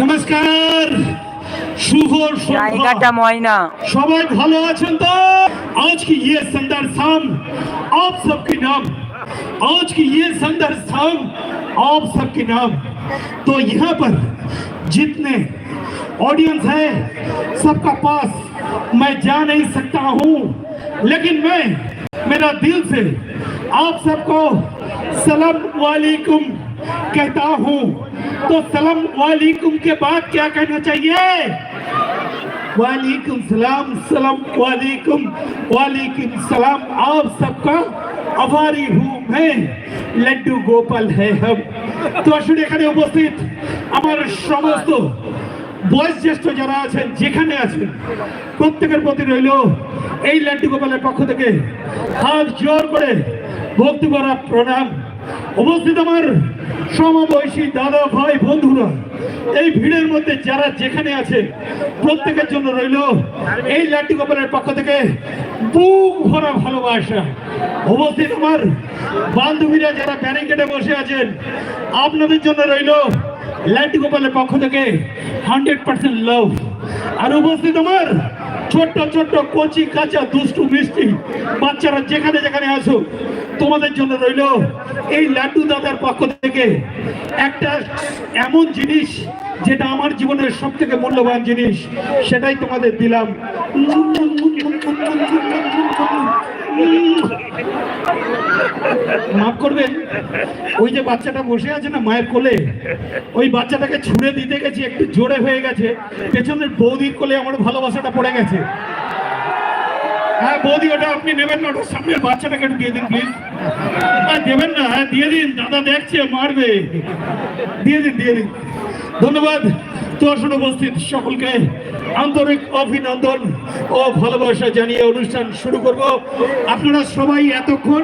নমস্কার শুভ জায়গাটা সন্ধ্যা ময়না সবাই ভালো আছেন তো आज की ये सुंदर शाम आप सबके नाम आज की ये सुंदर शाम आप सबके नाम तो यहाँ पर जितने ऑडियंस है सबका पास मैं जा नहीं सकता हूँ लेकिन मैं मेरा दिल से आप सबको सलाम वालेकुम कहता हूँ तो सलाम वालेकुम के बाद क्या कहना चाहिए वालेकुम सलाम सलाम वालेकुम वालेकुम सलाम आप सबका आभारी हूँ मैं लड्डू गोपाल है हम তো আসলে এখানে উপস্থিত আমার সমস্ত বয়স জ্যেষ্ঠ যারা আছেন যেখানে আছেন প্রত্যেকের প্রতি রইল এই লাড্ডু গোপালের পক্ষ থেকে হাত জোর করে ভক্তি করা প্রণাম উপস্থিত আমার সমবয়সী দাদা, ভাই, বন্ধুরা, এই ভিড়ের মধ্যে যারা যেখানে আছে, প্রত্যেকের জন্য রইল এই লাড্ডু গোপালের পক্ষ থেকে বুক ভরা ভালোবাসা। উপস্থিত আমার বান্ধবীরা যারা ব্যারিকেডে বসে আছেন, আপনাদের জন্য রইল লাড্ডু গোপালের পক্ষ থেকে হান্ড্রেড পার্সেন্ট লাভ। আর উপস্থিত আমার ছোট্ট ছোট্ট, কচি, কাঁচা, দুষ্টু, মিষ্টি বাচ্চারা যেখানে যেখানে আসুক তোমাদের জন্য রইল এই লাড্ডু দাদার পক্ষ থেকে একটা এমন জিনিস যেটা আমার জীবনের সব থেকে মূল্যবান জিনিস, সেটাই তোমাদের দিলাম। মাফ করবেন, ওই যে বাচ্চাটা বসে আছে না মায়ের কোলে, ওই বাচ্চাটাকে ছুঁড়ে দিতে গেছি, একটু জোরে হয়ে গেছে, পেছনের বৌদির কোলে আমার ভালোবাসাটা পড়ে গেছে। হ্যাঁ বৌদি ওটা আপনি নেবেন না ওটা সামনের বাচ্চাটাকে একটু দিয়ে দিন প্লিজ দেবেন না হ্যাঁ দিয়ে দিন দাদা দেখছে মারবে। দিয়ে দিন দিয়ে দিন। ধন্যবাদ। আসলে উপস্থিত সকলকে। আন্তরিক অভিনন্দন ও ভালোবাসা জানিয়ে অনুষ্ঠান শুরু করব। আপনারা সবাই এতক্ষণ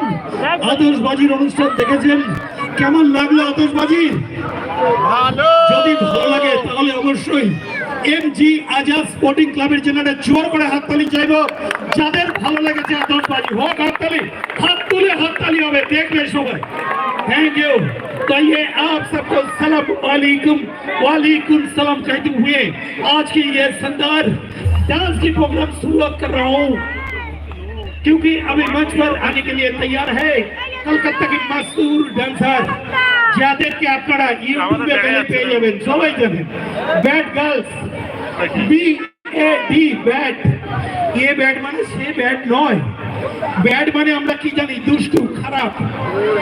আতশবাজির অনুষ্ঠান দেখেছেন। কেমন লাগল আতশবাজি? যদি ভালো লাগে তাহলে অবশ্যই এম জি আজাদ স্পোর্টিং ক্লাবের জন্য একটা জোর করে হাততালি চাইবো যাদের ভালো লেগেছে আতশবাজি হোক হাততালি হাত তুলে হাততালি হবে দেখবে সবাই थैंक यू तो ये आप सबको सलाम वालेकुम वालेकुम सलाम कहते हुए आज की ये शानदार डांस की प्रोग्राम शुरुआत कर रहा हूँ क्योंकि अभी मंच पर आने के लिए तैयार है कलकत्ता की मशहूर डांसर যাদেরকে আপনারা ইউটিউবে গেলে পেয়ে যাবেন সবাই জানেন। Bad girls B A D bad A bad মানে সে ব্যাড নয়। ব্যাড মানে আমরা কি জানি দুষ্টু খারাপ।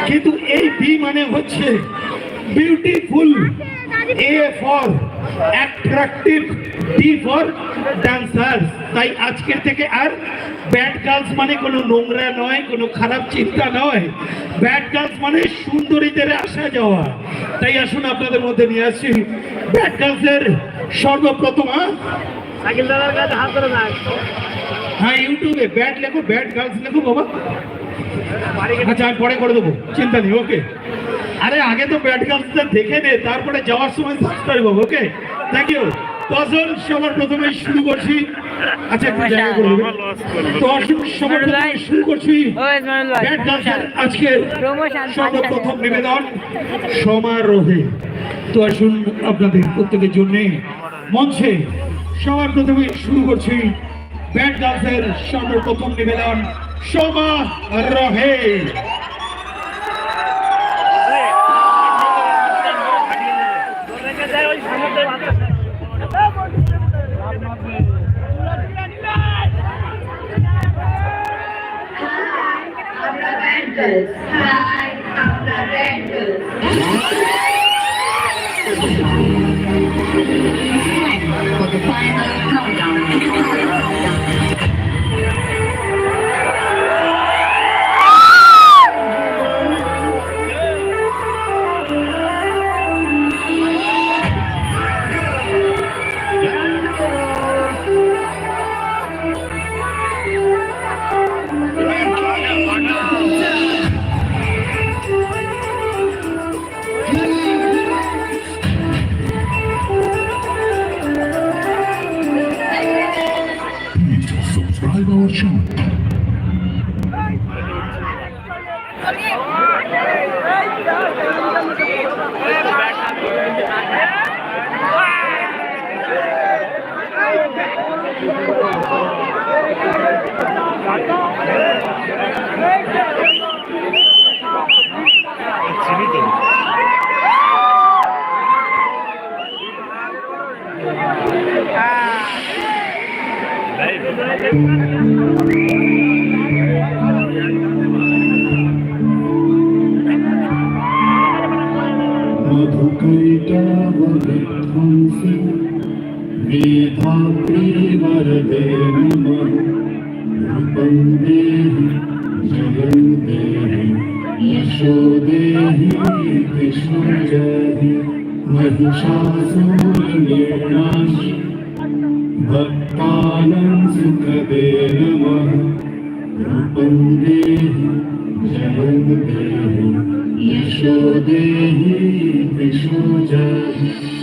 কিন্তু এই বি মানে হচ্ছে beautiful A for attractive D for dancer তাই আজকের থেকে আর ব্যাড গার্লস মানে কোনো নোংরা নয় কোনো খারাপ চিন্তা নয়। ব্যাড গার্লস মানে সুন্দরীদের আসা যাওয়া। তাই আসুন আপনাদের মধ্যে নিয়ে আসছি ব্যাড গার্লসের সর্বপ্রথম? হ্যাঁ ইউটিউবে ব্যাড লেখো ব্যাড গার্লস লেখো বাবা। আচ্ছা আমি পরে করে দেবো। চিন্তা নেই ওকে আরে আগে তো গার্লসটা দেখে নে তারপরে যাওয়ার সময় সাবস্ক্রাইব হবে ওকে থ্যাংক ইউ তো সবার প্রথমে শুরু করছি। আচ্ছা একটু জায়গা করে দেবেন। তো সবার প্রথমে শুরু করছি। ব্যাড গার্লসের আজকের সর্বপ্রথম নিবেদন। সমারোহে। তো আসুন আপনাদের প্রত্যেকের জন্য মঞ্চে সবার প্রথমে শুরু করছি। ব্যাট গার্লসের সর্বপ্রথম নিবেদন। সমারোহে। For the final countdown. You. मधुकैटवविध्वंसि मेधाप्रिवरदे नमः रूपं देहि जयं देहि यशो देहि कृष्ण भक्तानं सुखदे नमः रूपं देहि जयं देहि यशो देहि कृष्ण जयहि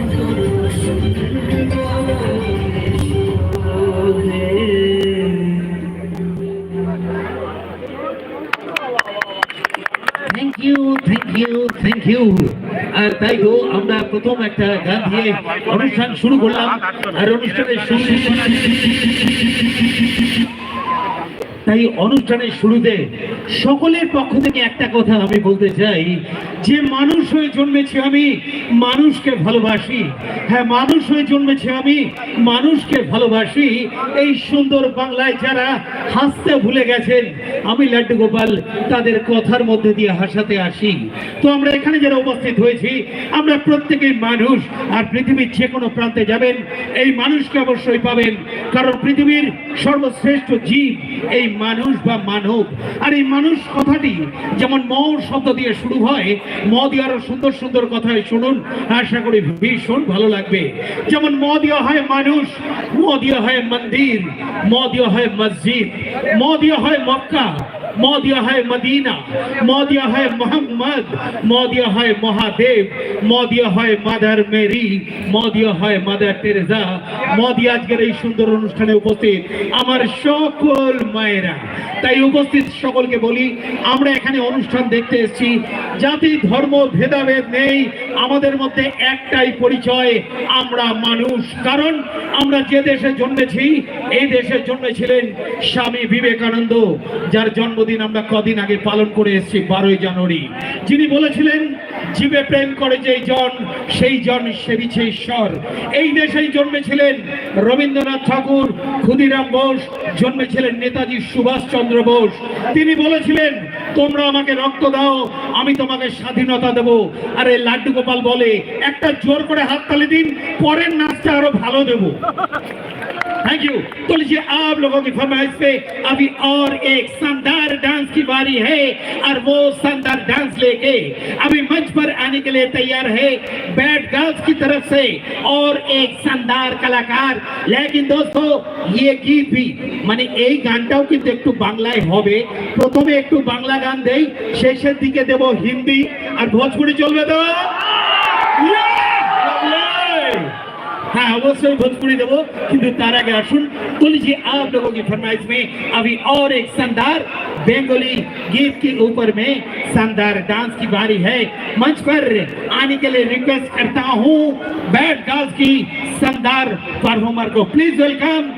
ইউ আর তাই তো আমরা প্রথম একটা গান দিয়ে অনুষ্ঠান শুরু করলাম। আর অনুষ্ঠানের শুরু তাই অনুষ্ঠানের শুরুতে সকলের পক্ষ থেকে একটা কথা আমি বলতে চাই। যে মানুষ হয়ে জন্মেছি আমি, মানুষকে ভালোবাসি। হ্যাঁ মানুষ হয়ে জন্মেছি আমি, মানুষকে ভালোবাসি। এই সুন্দর বাংলায় যারা হাসতে ভুলে গেছেন, আমি লাড্ডু গোপাল তাদের কথার মধ্যে দিয়ে হাসাতে আসি। তো আমরা এখানে যারা উপস্থিত হয়েছি, আমরা প্রত্যেকেই মানুষ, আর পৃথিবীর যে কোনো প্রান্তে যাবেন, এই মানুষকে অবশ্যই পাবেন। কারণ পৃথিবীর সর্বশ্রেষ্ঠ জীব এই মানুষ বা মানব। আর এই মানুষ কথাটি যেমন ম শব্দ দিয়ে শুরু হয়, ম দিয়ে আরও সুন্দর সুন্দর কথায় শুনুন, আশা করি ভীষণ ভালো লাগবে। যেমন ম দিয়া হয় মানুষ, ম দিয়া হয় মন্দির, ম দিয়া হয় মসজিদ, ম দিয়া হয় মক্কা। ম দেওয়া হয় মোহাম্মদ ম দেওয়া হয় মহাদেব ম দেওয়া হয় মাদার মেরি ম দেওয়া হয় মাদার টেরেজা ম দিয়ে আজকের এই সুন্দর অনুষ্ঠানে উপস্থিত আমার সকল মায়েরা। তাই উপস্থিত সকলকে বলি, আমরা এখানে অনুষ্ঠান দেখতে এসেছি। জাতি, ধর্ম, ভেদাভেদ নেই, আমাদের মধ্যে একটাই পরিচয়, আমরা মানুষ। কারণ আমরা যে দেশে জন্মেছি, এই দেশে জন্মেছিলেন স্বামী বিবেকানন্দ, যার জন্মদিন আমরা কদিন আগে পালন করে এসেছি, বারোই জানুয়ারি। যিনি বলেছিলেন, জীবে প্রেম করে যেই জন, সেই জন সেবিছে ঈশ্বর। এই দেশেই জন্মেছিলেন রবীন্দ্রনাথ ঠাকুর, ক্ষুদিরাম বোস, জন্মেছিলেন নেতাজি সুভাষচন্দ্র বোস। তিনি বলেছিলেন, তোমরা আমাকে রক্ত দাও, আমি তোমাকে স্বাধীনতা দেব। আরে লাড্ডু গোপাল বলে, একটা জোর করে হাততালি দিন, পরের নাচটা আরও ভালো দেবো। थैंक यू तो लीजिए आप लोगों की फरमाइश पे अभी और एक शानदार डांस की बारी है और वो शानदार डांस लेके अभी मंच पर आने के लिए तैयार है बैड गर्ल्स की तरफ से और एक शानदार कलाकार लेकिन दोस्तों ये गीत भी মানে এই গানটাও কিন্তু একটু বাংলায় হবে প্রথমে একটু বাংলা গান দেই শেষের দিকে দেব হিন্দি আর ভোজপুরি চলবে তো हाँ अवश्य भोजपुरी देव किंतु तारा के असुन तो लीजिए आप लोगों की फरमाइश में अभी और एक शानदार बेंगोली गीत के ऊपर में शानदार डांस की बारी है। मंच पर आने के लिए रिक्वेस्ट करता हूँ बैड गर्ल्स की शानदार परफॉर्मर को। प्लीज़ वेलकम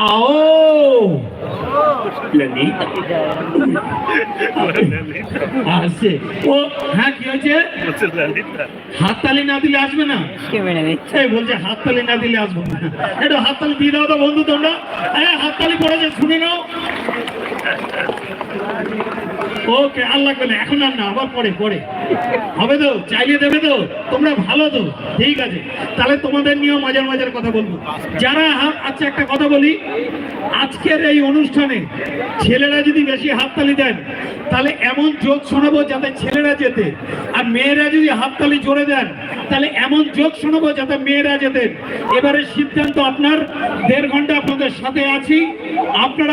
आओ ললিতা আসছে ও হ্যাঁ কি হয়েছে? হাততালি না দিলে আসবে না? এই বলছে হাততালি না দিলে আসব না। একটু হাততালি দিয়ে দাও তো বন্ধু তোমরা। হ্যাঁ হাততালি পড়েছে শুনে নাও। ওকে আল্লাহ করে, এখন আর না, আবার পরে পরে। হবে তো? চাইলে দেবে তো? তোমরা ভালো তো? ঠিক আছে। তাহলে তোমাদের নিয়েও মাঝে মাঝের কথা বলব। যারা আচ্ছা একটা কথা বলি। আজকের এই অনুষ্ঠানে ছেলেরা যদি বেশি হাততালি দেন, তাহলে এমন যোগ শোনাবো যাতে ছেলেরা যেতে আর মেয়েরা যদি হাততালি জোরে দেন, তাহলে এমন যোগ শোনাবো যাতে মেয়েরা যেতেন এবারে সিদ্ধান্ত আপনার। দেড় ঘণ্টা আপনাদের সাথে আছি। আপনারা